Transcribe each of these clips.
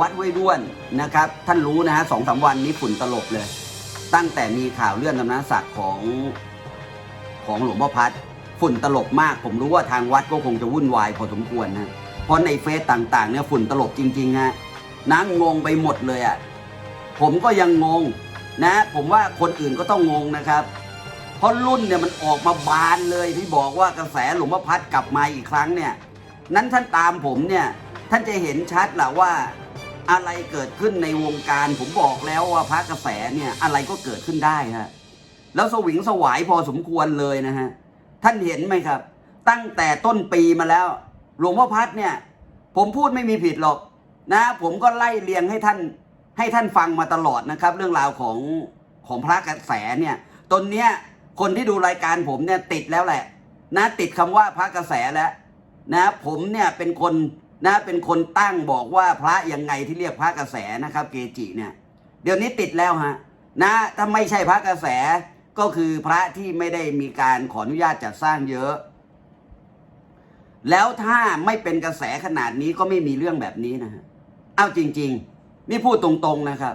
วัดห้วยด้วนนะครับ ท่านรู้นะฮะสองสามวันนี้ฝุ่นตลบเลย ตั้งแต่มีข่าวเลื่อนสำนักศักดิ์ของของหลวงพ่อพัดฝุ่นตลบมาก ผมรู้ว่าทางวัดก็คงจะวุ่นวายพอสมควรนะเพราะในเฟซต่างๆเนี่ยฝุ่นตลบจริงๆฮะนะงงไปหมดเลยอะ่ะผมก็ยังงงนะ ผมว่าคนอื่นก็ต้องงงนะครับ เพราะรุ่นเนี่ยมันออกมาบานเลยที่บอกว่ากระแสหลวงพ่อพัดกลับมาอีกครั้งเนี่ย นั้นท่านตามผมเนี่ย ท่านจะเห็นชัดแหละว่า อะไรเกิดขึ้นในวงการผมบอกแล้วว่าพระกระแสเนี่ยอะไรก็เกิดขึ้นได้ฮะแล้วสวิงสวายพอสมควรเลยนะฮะท่านเห็นไหมครับ ตั้งแต่ต้นปีมาแล้ว หลวงพ่อพัดเนี่ย ผมพูดไม่มีผิดหรอกนะ ผมก็ไล่เรียงให้ท่านให้ท่านฟังมาตลอดนะครับ เรื่องราวของของพระกระแสเนี่ยตนเนี้ยคนที่ดูรายการผมเนี่ยติดแล้วแหละ นะติดคำว่าพระกระแสแล้วนะผมเนี่ยเป็นคน นะเป็นคนตั้งบอกว่าพระยังไงที่เรียกพระกระแสนะครับ เกจิเนี่ย เดี๋ยวนี้ติดแล้วฮะนะถ้าไม่ใช่พระกระแสก็คือพระที่ไม่ได้มีการขออนุญาตจัดสร้างเยอะ แล้วถ้าไม่เป็นกระแสขนาดนี้ก็ไม่มีเรื่องแบบนี้นะฮะเอาจริง ๆ นี่พูดตรงๆนะครับ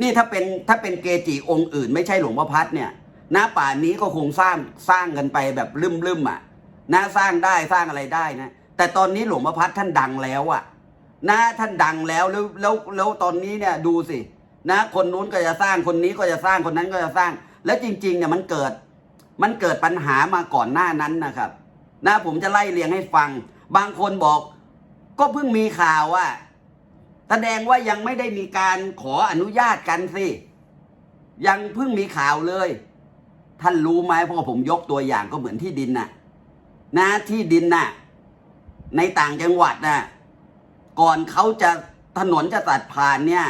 นี่ถ้าเป็นถ้าเป็นเกจิองค์อื่น ไม่ใช่หลวงพ่อพัดเนี่ยณป่านนี้ก็คงสร้างสร้างกันไปแบบลืมๆอะนะสร้างได้สร้างอะไรได้นะ แต่ตอนนี้หลวงพ่อพัดท่านดังแล้วอะนะท่านดังแล้วแล้วแล้วแล้วตอนนี้เนี่ยดูสินะคนนู้นก็จะสร้างคนนี้ก็จะสร้างคนนั้นก็จะสร้าง แล้วจริงๆเนี่ยมันเกิด มันเกิดปัญหามาก่อนหน้านั้นนะครับ นะผมจะไล่เรียงให้ฟัง บางคนบอก ก็เพิ่งมีข่าวว่าแสดงว่ายังไม่ได้มีการขออนุญาตกันสิ ยังเพิ่งมีข่าวเลย ท่านรู้ไหมเพราะผมยกตัวอย่างก็เหมือนที่ดินน่ะ นะที่ดินน่ะ ในต่างจังหวัดน่ะก่อนเขาจะถนนจะตัดผ่านเนี่ย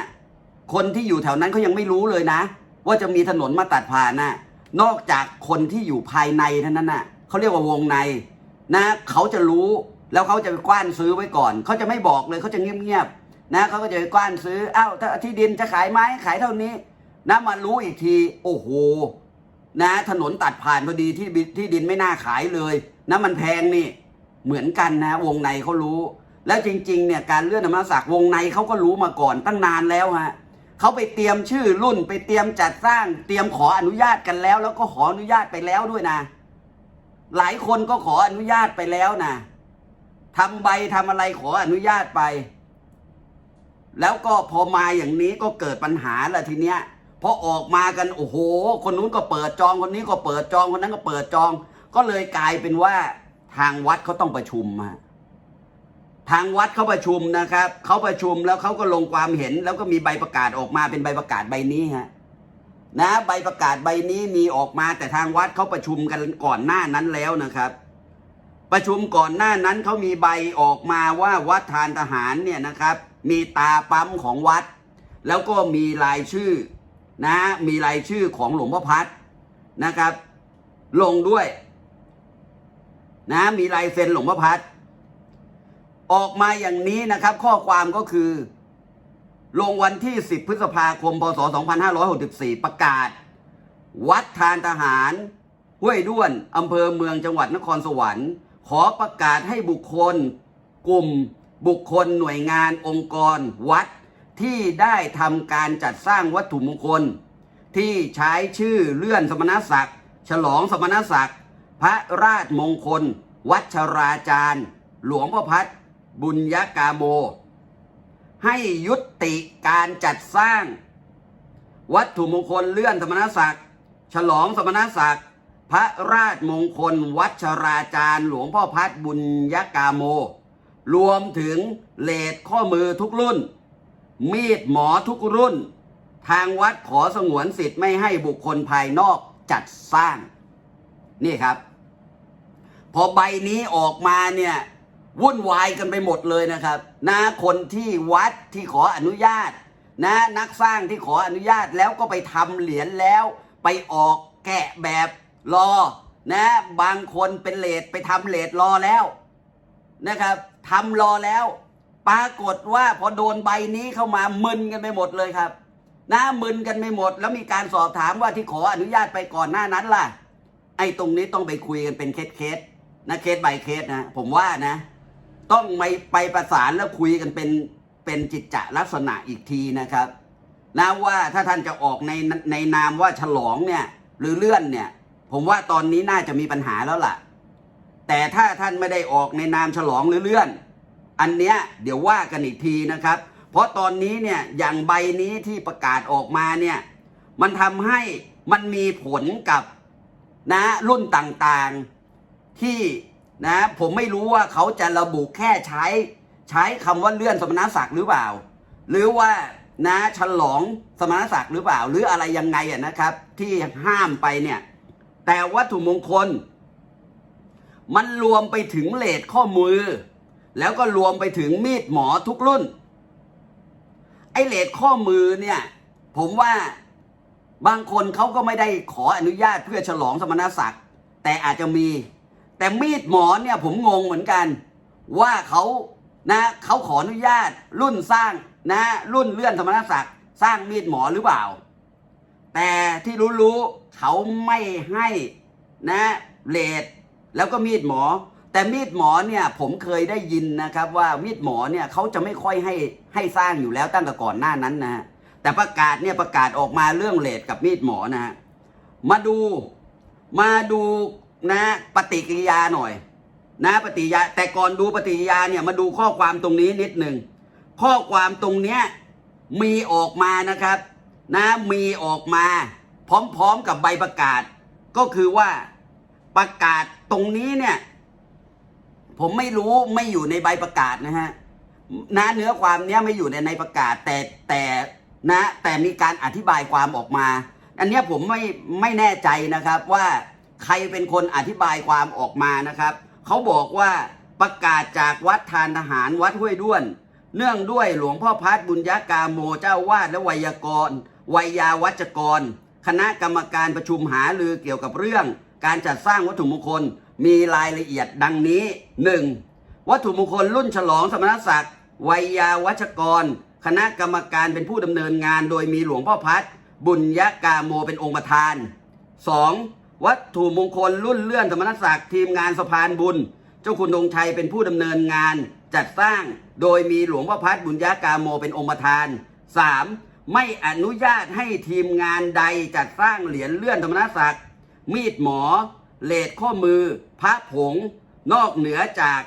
คนที่อยู่แถวนั้นเขายังไม่รู้เลยนะ ว่าจะมีถนนมาตัดผ่านน่ะ นอกจากคนที่อยู่ภายในเท่านั้นน่ะเขาเรียกว่าวงในนะเขาจะรู้แล้วเขาจะไปกว้านซื้อไว้ก่อนเขาจะไม่บอกเลยเขาจะเงียบๆนะเขาก็จะไปกว้านซื้ออ้าวถ้าที่ดินจะขายไหมขายเท่านี้นะมารู้อีกที โอ้โหนะ ถนนตัดผ่านพอดีที่ที่ดินไม่น่าขายเลยนะมันแพงนี่ เหมือนกันนะ วงในเขารู้ แล้วจริง ๆ เนี่ยการเลื่อนธรรมศักดิ์วงในเขาก็รู้มาก่อนตั้งนานแล้วฮะเขาไปเตรียมชื่อรุ่นไปเตรียมจัดสร้าง เตรียมขออนุญาตกันแล้ว แล้วก็ขออนุญาตไปแล้วด้วยนะ หลายคนก็ขออนุญาตไปแล้วนะทำใบทำอะไรขออนุญาตไป แล้วก็พอมาอย่างนี้ก็เกิดปัญหาละทีเนี้ยพอออกมากันโอ้โห คนนู้นก็เปิดจองคนนี้ก็เปิดจองคนนั้นก็เปิดจอง ก็เลยกลายเป็นว่า ทางวัดเขาต้องประชุมมาทางวัดเขาประชุมนะครับเขาประชุมแล้วเขาก็ลงความเห็น แล้วก็มีใบประกาศออกมาเป็นใบประกาศใบนี้ฮะนะใบประกาศใบนี้มีออกมาแต่ทางวัดเขาประชุมกันก่อนหน้านั้นแล้วนะครับ ประชุมก่อนหน้านั้นเขามีใบออกมาว่าวัดทานทหารเนี่ยนะครับ มีตาปั๊มของวัด แล้วก็มีรายชื่อนะมีรายชื่อของหลวงพ่อพัดนะครับ ลงด้วย นะมีลายเซ็นหลวงพ่อพัดออกมาอย่างนี้นะครับ ข้อความก็คือ ลงวันที่ 10 พฤษภาคม พศ 2564 ประกาศ วัดทานทหารห้วยด้วนอำเภอเมืองจังหวัดนครสวรรค์ ขอประกาศให้บุคคล กลุ่ม บุคคลหน่วยงานองค์กร วัดที่ได้ทำการจัดสร้างวัตถุมงคล ที่ใช้ชื่อเลื่อนสมณศักดิ์ ฉลองสมณศักดิ์ พระราชมงคล วัชราจารย์ หลวงพ่อพัดบุญยกาโม ให้ยุติการจัดสร้าง วัตถุมงคลเลื่อนสมณศักดิ์ ฉลองสมณศักดิ์ พระราชมงคล วัชราจารย์ หลวงพ่อพัดบุญยกาโม รวมถึงเลดข้อมือทุกรุ่น มีดหมอทุกรุ่น ทางวัดขอสงวนสิทธิ์ไม่ให้บุคคลภายนอกจัดสร้าง นี่ครับ พอใบนี้ออกมาเนี่ยวุ่นวายกันไปหมดเลยนะครับ นะคนที่วัดที่ขออนุญาต นะนักสร้างที่ขออนุญาตแล้วก็ไปทำเหรียญแล้ว ไปออกแกะแบบรอ นะ บางคนเป็นเลดไปทำเลดรอแล้วนะครับทำรอแล้ว ปรากฏว่าพอโดนใบนี้เข้ามามึนกันไปหมดเลยครับนะมึนกันไปหมด แล้วมีการสอบถามว่าที่ขออนุญาตไปก่อนหน้านั้นล่ะ ไอ้ตรงนี้ต้องไปคุยกันเป็นเคสเคสๆ นะเคส by เคสนะ ผมว่านะ ต้องไปไปประสานแล้วคุยกันเป็นเป็นจิตจะลักษณะอีกทีนะครับนะว่าถ้าท่านจะออกในในนามว่าฉลองเนี่ยหรือเลื่อนเนี่ย ผมว่าตอนนี้น่าจะมีปัญหาแล้วล่ะ แต่ถ้าท่านไม่ได้ออกในนามฉลองหรือเลื่อน อันเนี้ยเดี๋ยวว่ากันอีกทีนะครับ เพราะตอนนี้เนี่ยอย่างใบนี้ที่ประกาศออกมาเนี่ยมันทำให้มันมีผลกับนะรุ่นต่างๆ ที่นะผมไม่รู้ว่าเขาจะระบุแค่ใช้ ใช้คำว่าเลื่อนสมณศักดิ์หรือเปล่า หรือว่านะฉลองสมณศักดิ์หรือเปล่า หรืออะไรยังไงอะนะครับ ที่ห้ามไปเนี่ย แต่วัตถุมงคล มันรวมไปถึงเลดข้อมือ แล้วก็รวมไปถึงมีดหมอทุกรุ่น ไอเลดข้อมือเนี่ย ผมว่าบางคนเขาก็ไม่ได้ขออนุญาตเพื่อฉลองสมณศักดิ์แต่อาจจะมี แต่มีดหมอเนี่ยผมงงเหมือนกัน ว่าเขานะเขาขออนุญาตรุ่นสร้างนะรุ่นเลื่อนสมณศักดิ์สร้างมีดหมอหรือเปล่า แต่ที่รู้ๆเขาไม่ให้นะเลดแล้วก็มีดหมอ แต่มีดหมอเนี่ยผมเคยได้ยินนะครับ ว่ามีดหมอเนี่ยเขาจะไม่ค่อยให้ให้สร้างอยู่แล้วตั้งแต่ก่อนหน้านั้นนะฮะแต่ประกาศเนี่ยประกาศออกมาเรื่องเลดกับมีดหมอนะฮะมาดูมาดู นะปฏิกิริยาหน่อย นะปฏิกิริยาแต่ก่อนดูปฏิกิริยาเนี่ยมาดูข้อความตรงนี้นิดหนึ่งข้อความตรงเนี้ยมีออกมานะครับ นะมีออกมา พร้อมๆกับใบประกาศ ก็คือว่าประกาศตรงนี้เนี่ย ผมไม่รู้ไม่อยู่ในใบประกาศนะฮะนะเนื้อความเนี้ยไม่อยู่ในในประกาศ แต่แต่นะแต่มีการอธิบายความออกมา อันเนี้ยผมไม่ไม่แน่ใจนะครับว่า ใครเป็นคนอธิบายความออกมานะครับ เขาบอกว่าประกาศจากวัดทานทหารวัดห้วยด้วน เนื่องด้วยหลวงพ่อพัดบุญยกาโมเจ้าวาดและไวยากรไวยาวัจกร คณะกรรมการประชุมหาลือเกี่ยวกับเรื่อง การจัดสร้างวัตถุมงคลมีรายละเอียดดังนี้ 1. วัตถุมงคลรุ่นฉลองสมณศักดิ์ไวยาวัชกร คณะกรรมการเป็นผู้ดำเนินงาน โดยมีหลวงพ่อพัดบุญยกาโมเป็นองค์ประธาน 2. วัตถุมงคลรุ่นเลื่อนสมณศักดิ์ทีมงานสะพานบุญ เจ้าคุณธงชัยเป็นผู้ดำเนินงานจัดสร้างโดยมีหลวงพ่อพัดบุญยากาโมเป็นองค์ประธาน 3. ไม่อนุญาตให้ทีมงานใดจัดสร้างเหรียญเลื่อนธรรมนศักดิ์มีดหมอ เลดข้อมือ พระผง นอกเหนือจาก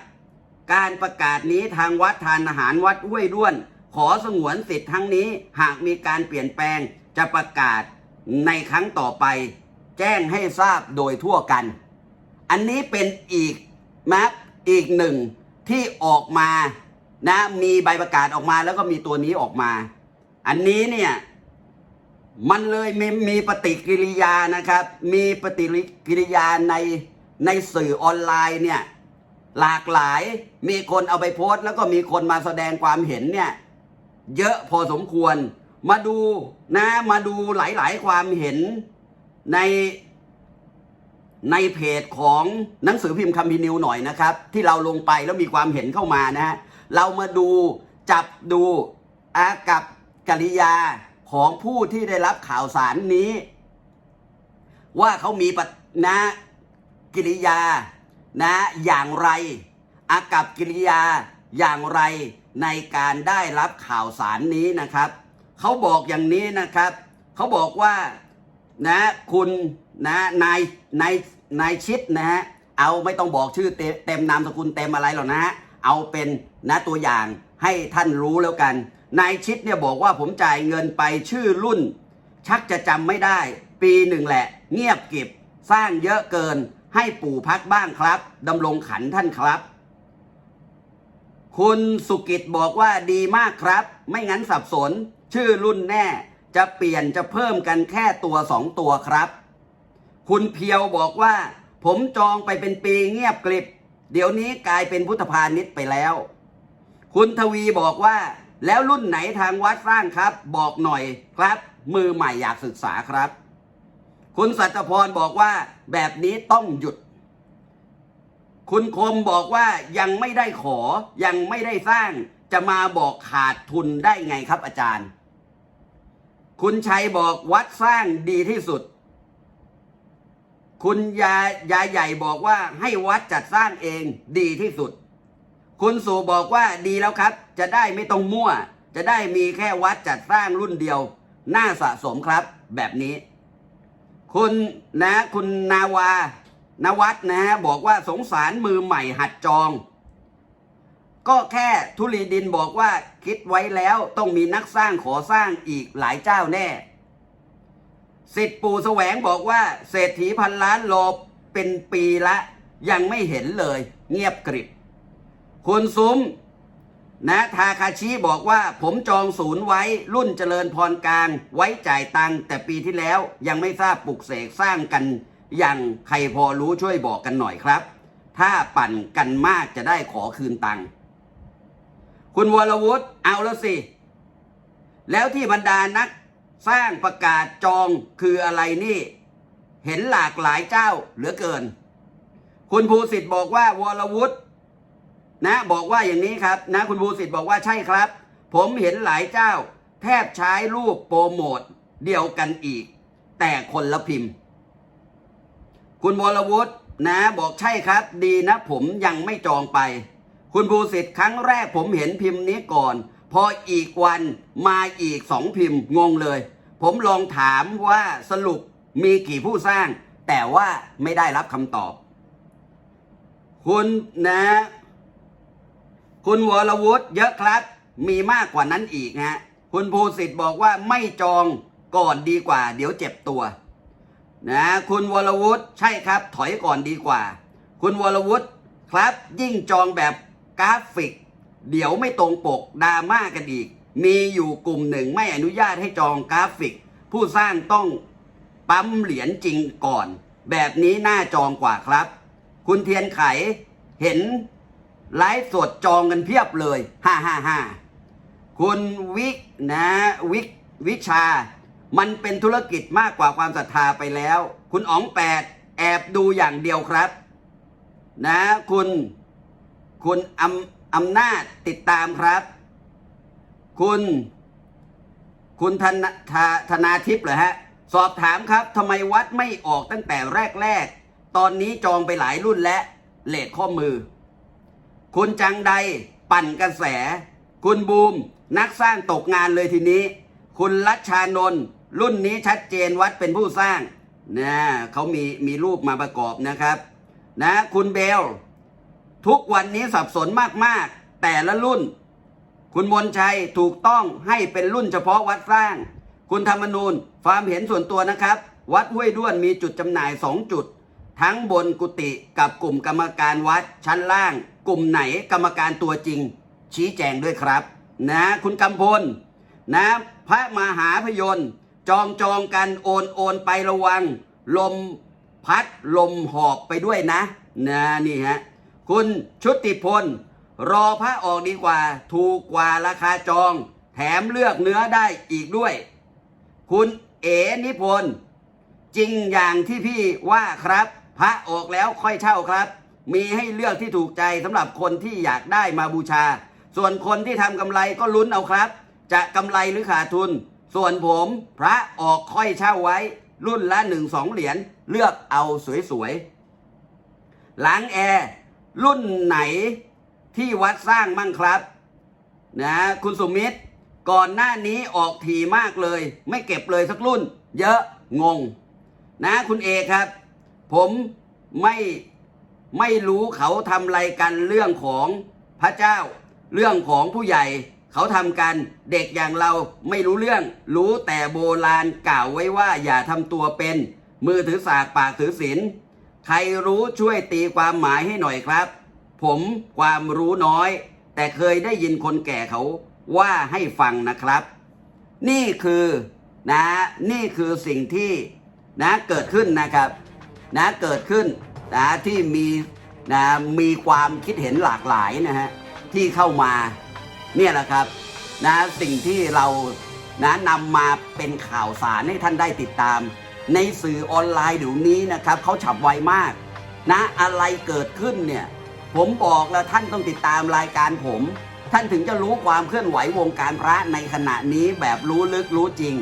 การประกาศนี้ทางวัดทานอาหารวัดห้วยด้วน ขอสงวนสิทธิ์ทั้งนี้หากมีการเปลี่ยนแปลงจะประกาศในครั้งต่อไป แจ้งให้ทราบโดยทั่วกัน อันนี้เป็นอีกนะอีกหนึ่งที่ออกมานะมีใบประกาศออกมาแล้วก็มีตัวนี้ออกมา อันนี้เนี่ยมันเลยมีมีปฏิกิริยานะครับ มีปฏิกิริยาในในสื่อออนไลน์เนี่ยหลากหลายมีคนเอาไปโพสต์ แล้วก็มีคนมาแสดงความเห็นเนี่ยเยอะพอสมควรมาดูนะมาดูหลายๆความเห็น ในในเพจของหนังสือพิมพ์คัมภีนิวหน่อยนะครับ ที่เราลงไปแล้วมีความเห็นเข้ามานะฮะเรามาดูจับดูอากับกิริยาของผู้ที่ได้รับข่าวสารนี้ ว่าเขามีปนะกิริยานะอย่างไร อากับกิริยาอย่างไรในการได้รับข่าวสารนี้นะครับ เขาบอกอย่างนี้นะครับ เขาบอกว่า นะคุณนะนายนายนายชิดนะฮะเอาไม่ต้องบอกชื่อเต็มเต็มนามสกุลเต็มอะไรหรอกนะฮะเอาเป็นนะตัวอย่างให้ท่านรู้แล้วกันนายชิดเนี่ยบอกว่าผมจ่ายเงินไปชื่อรุ่น ชักจะจำไม่ได้ ปีหนึ่งแหละ เงียบเก็บสร้างเยอะเกิน ให้ปู่พักบ้างครับดำรงขันท่านครับ คุณสุกิจบอกว่าดีมากครับ ไม่งั้นสับสน ชื่อรุ่นแน่ จะเปลี่ยนจะเพิ่มกันแค่ตัวสองตัวครับ คุณเพียวบอกว่า ผมจองไปเป็นปีเงียบกริบ เดี๋ยวนี้กลายเป็นพุทธพาณิชย์ไปแล้ว คุณทวีบอกว่า แล้วรุ่นไหนทางวัดสร้างครับ บอกหน่อยครับ มือใหม่อยากศึกษาครับ คุณสัตพรบอกว่า แบบนี้ต้องหยุดคุณคมบอกว่ายังไม่ได้ขอยังไม่ได้สร้างจะมาบอกขาดทุนได้ไงครับอาจารย์ คุณชัยบอกวัดสร้างดีที่สุด คุณยายาใหญ่บอกว่าให้วัดจัดสร้างเองดีที่สุด คุณสู่บอกว่าดีแล้วครับ จะได้ไม่ต้องมั่ว จะได้มีแค่วัดจัดสร้างรุ่นเดียว น่าสะสมครับ แบบนี้ คุณนะ คุณนาวานวัดนะฮะบอกว่าสงสารมือใหม่หัดจอง ก็แค่ทุลีดินบอกว่าคิดไว้แล้วต้องมีนักสร้างขอสร้างอีกหลายเจ้าแน่สิทธิ์ปู่แสวงบอกว่า เศรษฐีพันล้านโลเป็นปีละ ยังไม่เห็นเลย เงียบกริบ คุณซุ้มนะทาคาชิบอกว่าผมจองศูนย์ไว้รุ่นเจริญพรกลางไว้จ่ายตังแต่ปีที่แล้วยังไม่ทราบปลุกเสกสร้างกัน อย่างใครพอรู้ช่วยบอกกันหน่อยครับ ถ้าปั่นกันมากจะได้ขอคืนตังค์ คุณวรวุฒิเอาแล้วสิ แล้วที่บรรดานักสร้างประกาศจองคืออะไรนี่ เห็นหลากหลายเจ้าเหลือเกิน คุณภูสิทธิ์บอกว่าวรวุฒินะบอกว่าอย่างนี้ครับ นะ คุณบูสิทธิ์บอกว่าใช่ครับ ผมเห็นหลายเจ้า แทบใช้รูปโปรโมทเดียวกันอีก แต่คนละพิมพ์ คุณวรวุฒินะบอกใช่ครับ ดีนะผมยังไม่จองไป คุณบูสิทธิ์ครั้งแรกผมเห็นพิมพ์นี้ก่อน พออีกวันมาอีกสองพิมพ์งงเลย ผมลองถามว่าสรุปมีกี่ผู้สร้าง แต่ว่าไม่ได้รับคำตอบ คุณนะ คุณวรวุฒิเยอะครับ มีมากกว่านั้นอีกฮะคุณภูสิทธิ์บอกว่าไม่จองก่อนดีกว่า เดี๋ยวเจ็บตัว นะคุณวรวุฒิใช่ครับ ถอยก่อนดีกว่า คุณวรวุฒิครับยิ่งจองแบบ กราฟิก เดี๋ยวไม่ตรงปกดราม่ากันอีก มีอยู่กลุ่มหนึ่งไม่อนุญาตให้จองกราฟิก ผู้สร้างต้องปั๊มเหรียญจริงก่อน แบบนี้น่าจองกว่าครับ คุณเทียนไขเห็นไลฟ์สดจองกันเพียบเลยฮ่าฮ่าฮ่าคุณวิกนะวิกวิชา มันเป็นธุรกิจมากกว่าความศรัทธาไปแล้ว คุณอ๋องแปดแอบดูอย่างเดียวครับ นะคุณ คุณอำอำนาจติดตามครับ คุณคุณธนธาธนาทิพย์เหรอฮะ สอบถามครับทำไมวัดไม่ออกตั้งแต่แรก ๆ ตอนนี้จองไปหลายรุ่นและเลทข้อมือ คุณจังใดปั่นกระแส คุณบูม นักสร้างตกงานเลยทีนี้ คุณรัชชานนท์รุ่นนี้ชัดเจนวัดเป็นผู้สร้างนะเขามีมีรูปมาประกอบนะครับ นะ คุณเบล ทุกวันนี้สับสนมากๆ แต่ละรุ่น คุณมนชัยถูกต้องให้เป็นรุ่นเฉพาะวัดสร้าง คุณธรรมนูญความเห็นส่วนตัวนะครับ วัดห้วยด้วนมีจุดจำหน่ายสองจุด ทั้งบนกุฏิกับกลุ่มกรรมการวัดชั้นล่าง กลุ่มไหนกรรมการตัวจริง ชี้แจงด้วยครับ นะ คุณกำพลนะพระมหาพยนต์จองจองกันโอนโอนไประวัง ลมพัดลมหอบไปด้วยนะนะนี่ฮะ คุณชุติพล รอพระออกดีกว่า ถูกกว่าราคาจอง แถมเลือกเนื้อได้อีกด้วย คุณเอ๋นิพนธ์จริงอย่างที่พี่ว่าครับ พระออกแล้วค่อยเช่าครับ มีให้เลือกที่ถูกใจสำหรับคนที่อยากได้มาบูชา ส่วนคนที่ทำกำไรก็ลุ้นเอาครับ จะกำไรหรือขาดทุน ส่วนผมพระออกค่อยเช่าไว้ รุ่นละหนึ่งสองเหรียญเลือกเอาสวยๆล้างแอร์ รุ่นไหนที่วัดสร้างมั่งครับนะคุณสุมิตรก่อนหน้านี้ออกทีมากเลย ไม่เก็บเลยสักรุ่น เยอะงง นะคุณเอครับ ผมไม่ไม่รู้เขาทำอะไรกันเรื่องของพระเจ้า เรื่องของผู้ใหญ่ เขาทำกันเด็กอย่างเราไม่รู้เรื่อง รู้แต่โบราณกล่าวไว้ว่าอย่าทำตัวเป็น มือถือสากปากถือศีล ใครรู้ช่วยตีความหมายให้หน่อยครับ ผมความรู้น้อย แต่เคยได้ยินคนแก่เขาว่าให้ฟังนะครับ นี่คือนะนี่คือสิ่งที่นะเกิดขึ้นนะครับนะเกิดขึ้นนะที่มีนะมีความคิดเห็นหลากหลายนะฮะที่เข้ามาเนี่ยแหละครับนะสิ่งที่เรานะนำมาเป็นข่าวสารให้ท่านได้ติดตาม ในสื่อออนไลน์เดี๋ยวนี้นะครับเขาฉับไวมากนะอะไรเกิดขึ้นเนี่ยผมบอกแล้วท่านต้องติดตามรายการผม ท่านถึงจะรู้ความเคลื่อนไหววงการพระในขณะนี้แบบรู้ลึกรู้จริง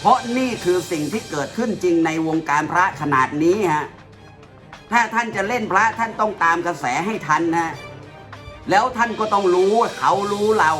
เพราะนี่คือสิ่งที่เกิดขึ้นจริงในวงการพระขนาดนี้ฮะถ้าท่านจะเล่นพระท่านต้องตามกระแสให้ทันนะแล้วท่านก็ต้องรู้เขารู้เรา